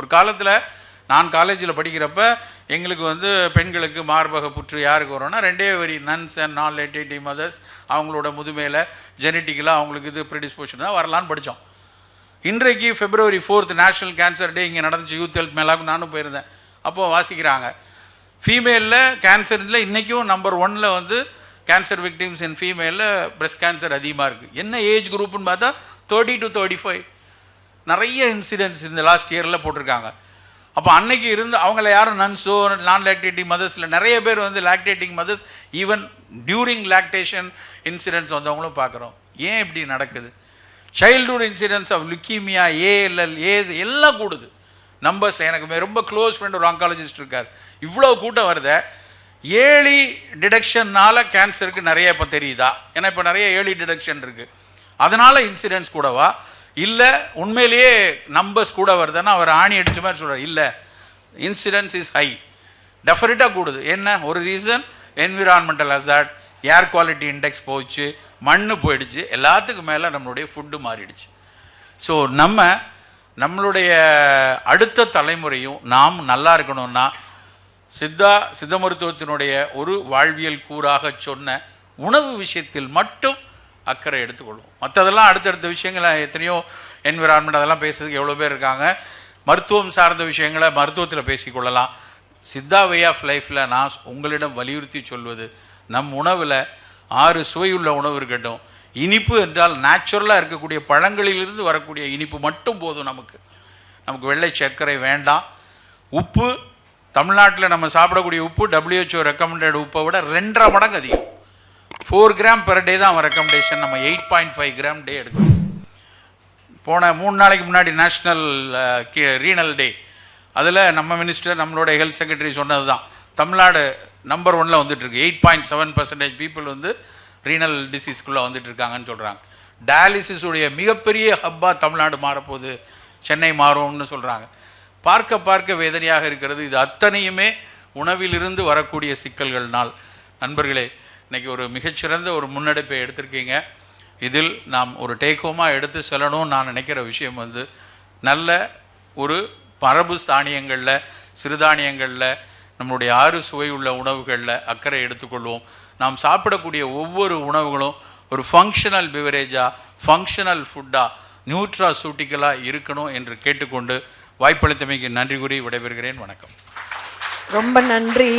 ஒரு காலத்தில் நான் காலேஜில் படிக்கிறப்ப எங்களுக்கு வந்து பெண்களுக்கு மார்பக புற்று யாருக்கு வரும்னா ரெண்டே வரி நன்ஸ் அண்ட் நான் லேட்டேட்டி மதர்ஸ் அவங்களோட முதுமையில் ஜெனட்டிக்கலாக அவங்களுக்கு இது ப்ரிடிஸ்போஷன் தான் வரலான்னு படித்தோம் இன்றைக்கு February fourth national cancer day இங்கே நடந்துச்சு யூத் ஹெல்த் மேலாக்கும் நானும் போயிருந்தேன். அப்போது வாசிக்கிறாங்க. ஃபீமேலில் கேன்சரில் இன்றைக்கும் நம்பர் ஒன்னில் வந்து கேன்சர் விக்டிம்ஸ் இன் ஃபீமேலில் பிரஸ்ட் கேன்சர் அதிகமாக இருக்குது என்ன ஏஜ் குரூப்புன்னு பார்த்தா தேர்ட்டி டு தேர்ட்டி ஃபைவ் நிறைய இன்சிடென்ட்ஸ் இந்த லாஸ்ட் இயரில் போட்டிருக்காங்க. அப்போ அன்னைக்கு இருந்து அவங்கள யாரும் நன்ஸோ நான் லாக்டேட்டிங் மதர்ஸில் நிறைய பேர் வந்து lactating mothers even during lactation incidents வந்தவங்களும் பார்க்குறோம் ஏன் இப்படி நடக்குது? Childhood incidents of leukaemia ALL as எல்லாம் கூடுது. நம்பர்ஸில் எனக்கு மே- ரொம்ப க்ளோஸ் ஃப்ரெண்ட் ஒரு ஆங்காலஜிஸ்ட் இருக்கார். இவ்வளோ கூட்டம் வருத. ஏழி டிடெக்ஷன்னால கேன்சருக்கு நிறைய இப்போ தெரியுதா? ஏன்னா இப்போ நிறைய ஏழி டிடெக்ஷன் இருக்குது அதனால் இன்சிடென்ட்ஸ் கூடவா? இல்லை உண்மையிலேயே நம்பர்ஸ் கூட வருதுன்னா அவர் ஆணி அடித்த மாதிரி சொல்கிறார் இல்லை இன்சிடென்ஸ் இஸ் ஹை டெஃபினட்டாக கூடுது. என்ன? ஒரு ரீசன் என்விரான்மெண்டல் அசாட் ஏர் குவாலிட்டி இண்டெக்ஸ் போச்சு மண் போயிடுச்சு எல்லாத்துக்கும் மேலே நம்மளுடைய ஃபுட்டு மாறிடுச்சு. ஸோ நம்ம நம்மளுடைய அடுத்த தலைமுறையும் நாம் நல்லா இருக்கணும்னா சித்தா சித்த மருத்துவத்தினுடைய ஒரு வாழ்வியல் கூறாக சொன்ன உணவு விஷயத்தில் மட்டும் அக்கறை எடுத்துக்கொள்வோம். மற்றதெல்லாம் அடுத்தடுத்த விஷயங்களை எத்தனையோ என்விரான்மெண்ட் அதெல்லாம் பேசுறதுக்கு எவ்வளோ பேர் இருக்காங்க. மருத்துவம் சார்ந்த விஷயங்களை மருத்துவத்தில் பேசிக்கொள்ளலாம். சித்தா வே ஆஃப் லைஃப்பில் நான் உங்களிடம் வலியுறுத்தி சொல்வது நம் உணவில் ஆறு சுவையுள்ள உணவு இருக்கட்டும். இனிப்பு என்றால் நேச்சுரலாக இருக்கக்கூடிய பழங்களிலிருந்து வரக்கூடிய இனிப்பு மட்டும் போதும் நமக்கு. நமக்கு வெள்ளை சர்க்கரை வேண்டாம். உப்பு தமிழ்நாட்டில் நம்ம சாப்பிடக்கூடிய உப்பு டபிள்யூஹெச்ஓ ரெக்கமெண்டட் உப்பை விட ரெண்டரை மடங்கு அதிகம். ஃபோர் கிராம் பெர் டே தான் அவன் ரெக்கமெண்டேஷன் நம்ம eight point five gram day எடுக்கணும். போன மூணு நாளைக்கு முன்னாடி நேஷ்னல் ரீனல் டே அதில் நம்ம மினிஸ்டர் நம்மளோட ஹெல்த் செக்ரட்டரி சொன்னது தான். தமிழ்நாடு நம்பர் ஒன்னில் வந்துட்டுருக்கு. Eight point seven percentage people வந்து ரீனல் டிசீஸ்க்குள்ளே வந்துட்டுருக்காங்கன்னு சொல்கிறாங்க டயாலிசிஸ் உடைய மிகப்பெரிய ஹப்பாக தமிழ்நாடு மாறப்போகுது. சென்னை மாறும்னு சொல்கிறாங்க பார்க்க பார்க்க வேதனையாக இருக்கிறது. இது அத்தனையுமே உணவிலிருந்து வரக்கூடிய சிக்கல்கள்னால் நண்பர்களே இன்றைக்கி ஒரு மிகச்சிறந்த ஒரு முன்னெடுப்பை எடுத்திருக்கீங்க. இதில் நாம் ஒரு டேக் ஹோமாக எடுத்து செல்லணும்னு நான் நினைக்கிற விஷயம் வந்து நல்ல ஒரு மரபு தானியங்களில் சிறுதானியங்களில் நம்மளுடைய ஆறு சுவை உள்ள உணவுகளில் அக்கறை எடுத்துக்கொள்வோம். நாம் சாப்பிடக்கூடிய ஒவ்வொரு உணவுகளும் ஒரு ஃபங்க்ஷனல் பிவரேஜாக ஃபங்க்ஷனல் ஃபுட்டாக நியூட்ராசூட்டிக்கலாக இருக்கணும் என்று கேட்டுக்கொண்டு வாய்ப்பளித்தமைக்கு நன்றி கூறி விடைபெறுகிறேன். வணக்கம். ரொம்ப நன்றி.